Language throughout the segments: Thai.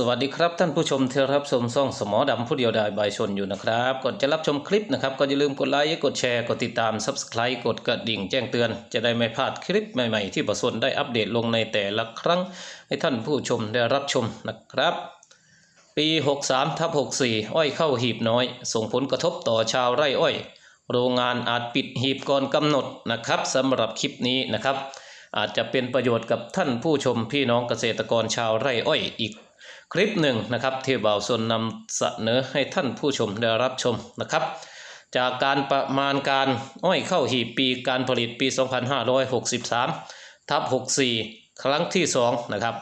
สวัสดีครับท่านผู้ชมที่รับชมซ่องสมอดำผู้เดียวดายบายชนอยู่นะครับก่อนจะรับชมคลิปนะครับก็อย่าลืมกดไลค์กดแชร์กดติดตาม Subscribe กดกระดิ่งแจ้งเตือน จะได้ไม่พลาดคลิปใหม่ๆ ที่ประสนได้อัปเดตลงในแต่ละครั้ง ให้ท่านผู้ชมได้รับชมนะครับ ปี 63ทับ64 อ้อยเข้าหีบน้อย ส่งผลกระทบต่อชาวไร่อ้อย โรงงานอาจปิดหีบก่อนกำหนดนะครับสำหรับคลิปนี้นะครับ อาจจะเป็นประโยชน์กับท่านผู้ชมพี่น้องเกษตรกรชาวไร่อ้อยอีก คลิปหนึ่งนะครับที่บ่าวส่วนนำเสนอให้ท่านผู้ชมได้รับชมนะครับ จากการประมาณการอ้อยเข้าหีบปีการผลิตปี 2563ทับ64 ครั้งที่2นะครับ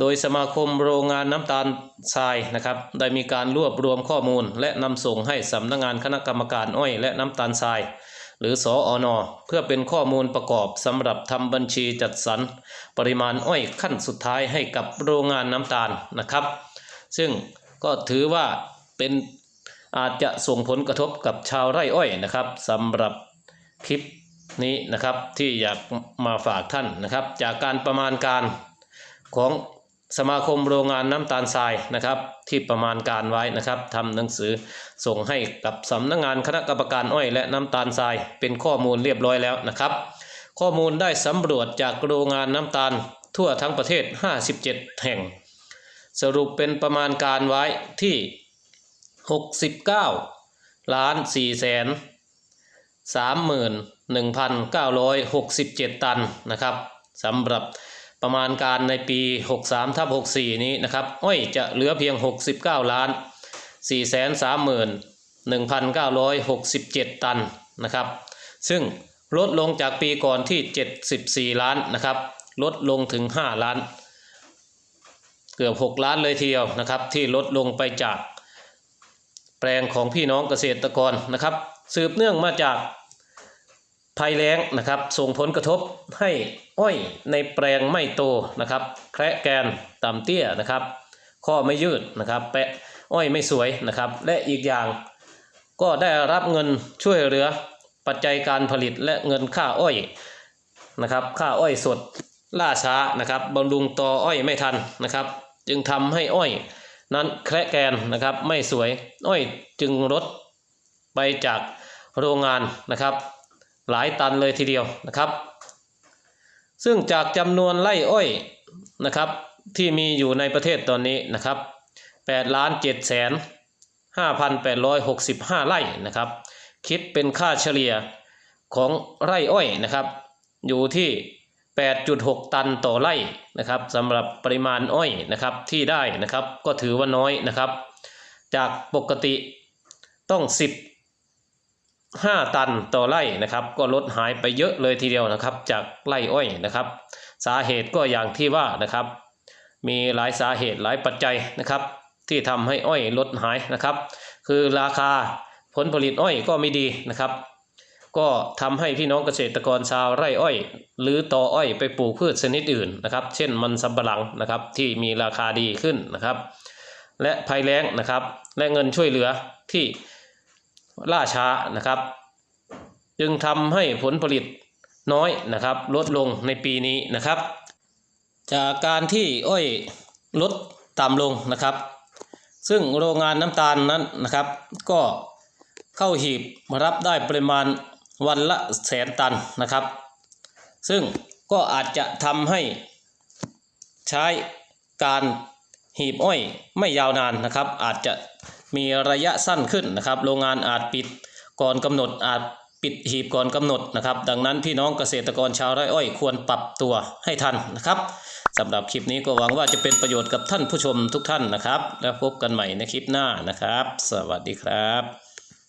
โดยสมาคมโรงงานน้ำตาลทรายนะครับ ได้มีการรวบรวมข้อมูล และนำส่งให้สำนักงานคณะกรรมการอ้อยและน้ำตาลทราย หรือสออนเพื่อเป็นข้อมูลประกอบสำหรับทำบัญชีจัดสรรปริมาณอ้อยขั้นสุดท้ายให้กับโรงงานน้ำตาลนะครับ ซึ่งก็ถือว่าเป็นอาจจะส่งผลกระทบกับชาวไร่อ้อยนะครับสำหรับคลิปนี้นะครับที่อยากมาฝากท่านนะครับ จากการประมาณการของ สมาคมโรงงานน้ำตาลทรายนะครับ ที่ประมาณการไว้นะครับทำหนังสือส่งให้กับสำนักงานคณะกรรมการอ้อยและน้ำตาลทราย เป็นข้อมูลเรียบร้อยแล้วนะครับ ข้อมูลได้สำรวจจากโรงงานน้ำตาลทั่วทั้งประเทศ 57 แห่ง สรุปเป็นประมาณการไว้ที่ 69 ล้าน4แสน31,967 ตันนะครับสำหรับ ประมาณการในปี 63ทับ64 นี้นะครับอ้อยจะเหลือเพียง 69 ล้าน 431,967 ตันนะครับ ซึ่งลดลงจากปีก่อนที่ 74 ล้านนะครับ ลดลงถึง 5 ล้าน เกือบ 6 ล้านเลยทีเดียวนะครับ ที่ลดลงไปจากแปลงของพี่น้องเกษตรกรนะครับ สืบเนื่องมาจาก ภัยแล้งนะครับ ส่งผลกระทบให้อ้อยในแปลงไม่โตนะครับ แคระแกนต่ำเตี้ยนะครับ ข้อไม่ยืดนะครับ แปะอ้อยไม่สวยนะครับ และอีกอย่างก็ได้รับเงินช่วยเหลือปัจจัยการผลิตและเงินค่าอ้อยนะครับค่าอ้อยสดล่าช้านะครับบำรุงตออ้อยไม่ทันนะครับ จึงทำให้อ้อย นั้นแคระแกนนะครับไม่สวยอ้อยจึงลดไปจากโรงงานนะครับ หลายตันเลยทีเดียวนะครับ ซึ่งจากจำนวนไร่อ้อยนะครับที่มีอยู่ในประเทศตอนนี้นะครับ8ล้าน7แสน5,865 ไร่นะครับ คิดเป็นค่าเฉลี่ยของไร่อ้อยนะครับ อยู่ที่ 8.6 ตันต่อไร่นะครับสำหรับปริมาณอ้อยนะครับที่ได้นะครับก็ถือว่าน้อยนะครับ จากปกติต้อง 10 5 ตันต่อไร่นะครับ ก็ลดหายไปเยอะเลยทีเดียวนะครับ จากไร่อ้อยนะครับ สาเหตุก็อย่างที่ว่านะครับ มีหลายสาเหตุหลายปัจจัยนะครับ ที่ทำให้อ้อยลดหายนะครับ คือราคาผลผลิตอ้อยก็ไม่ดีนะครับ ก็ทำให้พี่น้องเกษตรกรชาวไร่อ้อย หรือต่ออ้อยไปปลูกพืชชนิดอื่นนะครับ เช่นมันสำปะหลังนะครับที่มีราคาดีขึ้นนะครับ และภัยแล้งนะครับ และเงินช่วยเหลือที่ ล่าช้านะครับ จึงทำให้ผลผลิตน้อยนะครับ ลดลงในปีนี้นะครับ จากการที่อ้อยลดต่ำลงนะครับ ซึ่งโรงงานน้ำตาลนั้นนะครับ ก็เข้าหีบรับได้ปริมาณวันละแสนตันนะครับ ซึ่งก็อาจจะทำให้ใช้การหีบอ้อยไม่ยาวนานนะครับ อาจจะ มีระยะสั้นขึ้นนะครับ โรงงานอาจปิดก่อนกำหนดอาจปิดหีบก่อนกำหนดนะครับ ดังนั้นพี่น้องเกษตรกรชาวไร่อ้อยควรปรับตัวให้ทันนะครับสำหรับคลิปนี้ก็หวังว่าจะเป็นประโยชน์กับท่านผู้ชมทุกท่านนะครับ แล้วพบกันใหม่ในคลิปหน้านะครับ สวัสดีครับ